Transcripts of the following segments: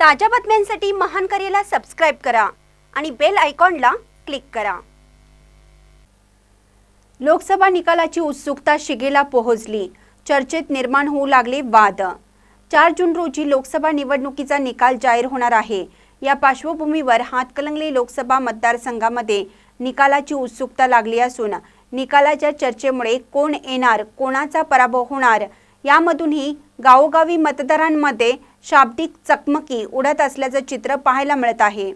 ताज्या बातम्यांसाठी महान करेला सबस्क्राईब करा आणि बेल आयकॉनला क्लिक करा. लोकसभा निकालाची उत्सुकता शिगेला पोहोचली. चर्चेत निर्माण होऊ लागले वाद. चार जून रोजी लोकसभा निवडणुकीचा निकाल जाहीर होणार आहे. या पार्श्वभूमीवर हातकलंगले लोकसभा मतदारसंघामध्ये निकालाची उत्सुकता लागली असून निकालाच्या चर्चेमुळे कोण येणार कोणाचा पराभव होणार यामधूनही गावोगावी मतदारांमध्ये शाब्दिक चकमकी उडत असल्याचं चित्र पाहायला मिळत आहे.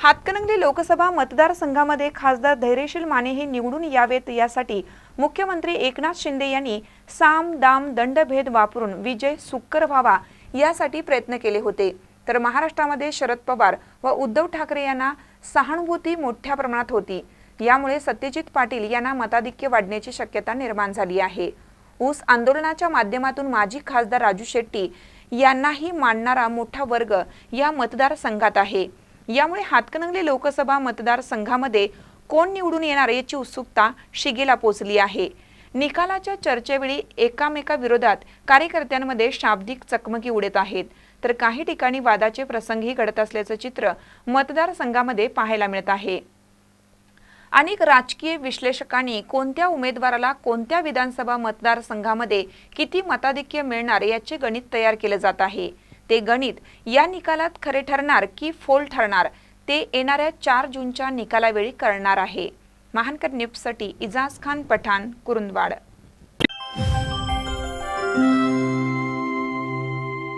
हातकणंगले लोकसभा मतदारसंघामध्ये खासदार धैर्यशील माने हे निवडून यावेत यासाठी मुख्यमंत्री एकनाथ शिंदे यांनी साम दाम दंडभेद वापरून विजय सुक्कर व्हावा यासाठी प्रयत्न केले होते. तर महाराष्ट्रामध्ये शरद पवार व उद्धव ठाकरे यांना सहानुभूती मोठ्या प्रमाणात होती. यामुळे सत्यजित पाटील यांना मताधिक्य वाढण्याची शक्यता निर्माण झाली आहे. ऊस आंदोलनाच्या माध्यमातून माजी खासदार राजू शेट्टी यांनाही मानणारा मोठा वर्ग या मतदारसंघात आहे. यामुळे हातकणंगले लोकसभा मतदारसंघामध्ये कोण निवडून येणार याची उत्सुकता शिगेला पोचली आहे. निकालाच्या चर्चेवेळी एकामेकाविरोधात कार्यकर्त्यांमध्ये शाब्दिक चकमकी उडत आहेत. तर काही ठिकाणी वादाचे प्रसंगही घडत असल्याचं चित्र मतदारसंघामध्ये पाहायला मिळत आहे. अनेक राजकीय विश्लेषकांनी कोणत्या उमेदवाराला कोणत्या विधानसभा मतदारसंघामध्ये किती मताधिक्य मिळणार याचे गणित तयार केले जात आहे. ते गणित या निकालात खरे ठरणार की फोल ठरणार ते येणाऱ्या चार जूनच्या निकालावेळी करणार आहे. महानकर न्यूजसाठी इजाज खान पठाण कुरुंदवाड.